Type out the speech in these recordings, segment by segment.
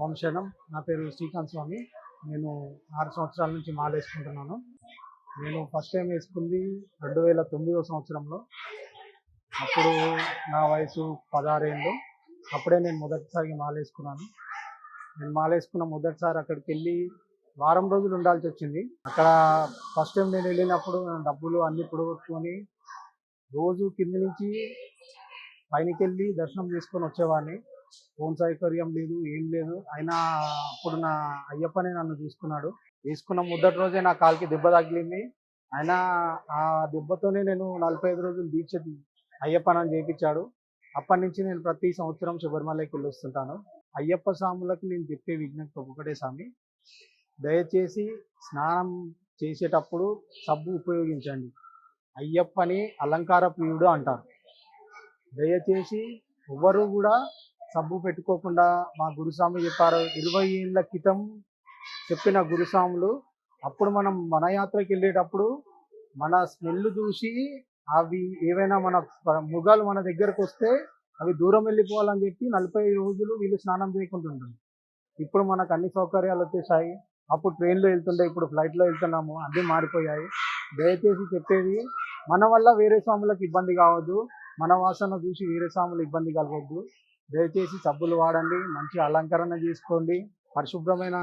వంశనం నా పేరు శ్రీకాంత్ స్వామి. నేను ఆరు సంవత్సరాల నుంచి మాల వేసుకుంటున్నాను నేను ఫస్ట్ టైం వేసుకుంది రెండు వేల తొమ్మిదో సంవత్సరంలో. అప్పుడు నా వయసు పదహారేళ్ళు. అప్పుడే నేను మొదటిసారి మాల వేసుకున్నాను నేను మాల వేసుకున్న మొదటిసారి అక్కడికి వెళ్ళి వారం రోజులు ఉండాల్సి వచ్చింది. అక్కడ ఫస్ట్ టైం నేను వెళ్ళినప్పుడు డబ్బులు అన్ని పొడగొట్టుకొని రోజు కింద నుంచి పైనకి వెళ్ళి దర్శనం చేసుకొని వచ్చేవాడిని. ఫోన్ సౌకర్యం లేదు ఏం లేదు. అయినా అప్పుడు నా అయ్యప్పనే నన్ను చూసుకున్నాడు. తీసుకున్న మొదటి రోజే నా కాలికి దెబ్బ తగిలింది. అయినా ఆ దెబ్బతోనే నేను నలభై ఐదు రోజులు దీక్ష అయ్యప్పనని చేయించాడు అప్పటి నుంచి నేను ప్రతి సంవత్సరం శబరిమలకి వెళ్ళి వస్తుంటాను. అయ్యప్ప స్వాములకు నేను చెప్పే విజ్ఞప్తి ఒకటే స్వామి. దయచేసి స్నానం చేసేటప్పుడు సబ్బు ఉపయోగించండి. అయ్యప్పని అలంకార ప్రియుడు అంటారు. దయచేసి ఎవ్వరు కూడా సబ్బు పెట్టుకోకుండా మా గురుస్వామి చెప్పారు ఇరవై ఏళ్ళ క్రితం చెప్పిన గురుస్వాములు అప్పుడు మనం మన యాత్రకి వెళ్ళేటప్పుడు మన స్మెల్ చూసి అవి ఏవైనా మన మృగాలు మన దగ్గరకు వస్తే అవి దూరం వెళ్ళిపోవాలని చెప్పి నలభై రోజులు వీళ్ళు స్నానం చేయకుంటుంటారు ఇప్పుడు మనకు అన్ని సౌకర్యాలు వచ్చేసాయి. అప్పుడు ట్రైన్లో వెళ్తుండే ఇప్పుడు ఫ్లైట్లో వెళ్తున్నాము అన్నీ మారిపోయాయి. దయచేసి చెప్పేది మన వల్ల వేరే స్వాములకు ఇబ్బంది కావద్దు. మన వాసన చూసి వేరే స్వాములు ఇబ్బంది కలగద్దు. దయచేసి సబ్బులు వాడండి మంచి అలంకరణ చేసుకోండి పరిశుభ్రమైన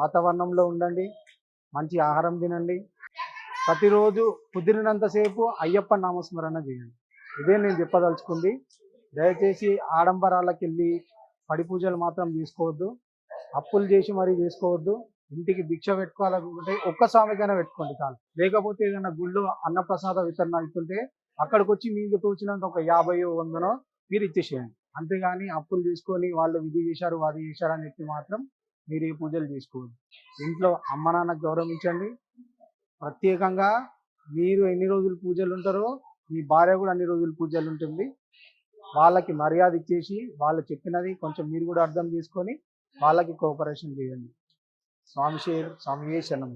వాతావరణంలో ఉండండి మంచి ఆహారం తినండి. ప్రతిరోజు కుదిరినంతసేపు అయ్యప్ప నామస్మరణ చేయండి. ఇదే నేను చెప్పదలుచుకుంది. దయచేసి ఆడంబరాలకు వెళ్ళి పడి పూజలు మాత్రం చేసుకోవద్దు అప్పులు చేసి మరీ చేసుకోవద్దు. ఇంటికి భిక్ష పెట్టుకోవాలనుకుంటే ఒక్క స్వామికైనా పెట్టుకోండి చాలు. లేకపోతే ఏదైనా గుళ్ళు అన్నప్రసాద వితరణ అవుతుంటే అక్కడికి వచ్చి మీకు తోచినంత ఒక యాభై వందనో మీరు ఇచ్చేసేయండి. అంతేగాని అప్పులు తీసుకొని వాళ్ళు ఇది చేశారు అది చేశారు అని చెప్పి మాత్రం మీరు ఏ పూజలు చేసుకోవద్దు. ఇంట్లో అమ్మ నాన్న గౌరవించండి. ప్రత్యేకంగా మీరు ఎన్ని రోజులు పూజలు ఉంటారో మీ భార్య కూడా అన్ని రోజులు పూజలు ఉంటుంది. వాళ్ళకి మర్యాద ఇచ్చేసి వాళ్ళు చెప్పినది కొంచెం మీరు కూడా అర్థం చేసుకొని వాళ్ళకి కోఆపరేషన్ చేయండి. స్వామి షేర్ స్వామి శరణం.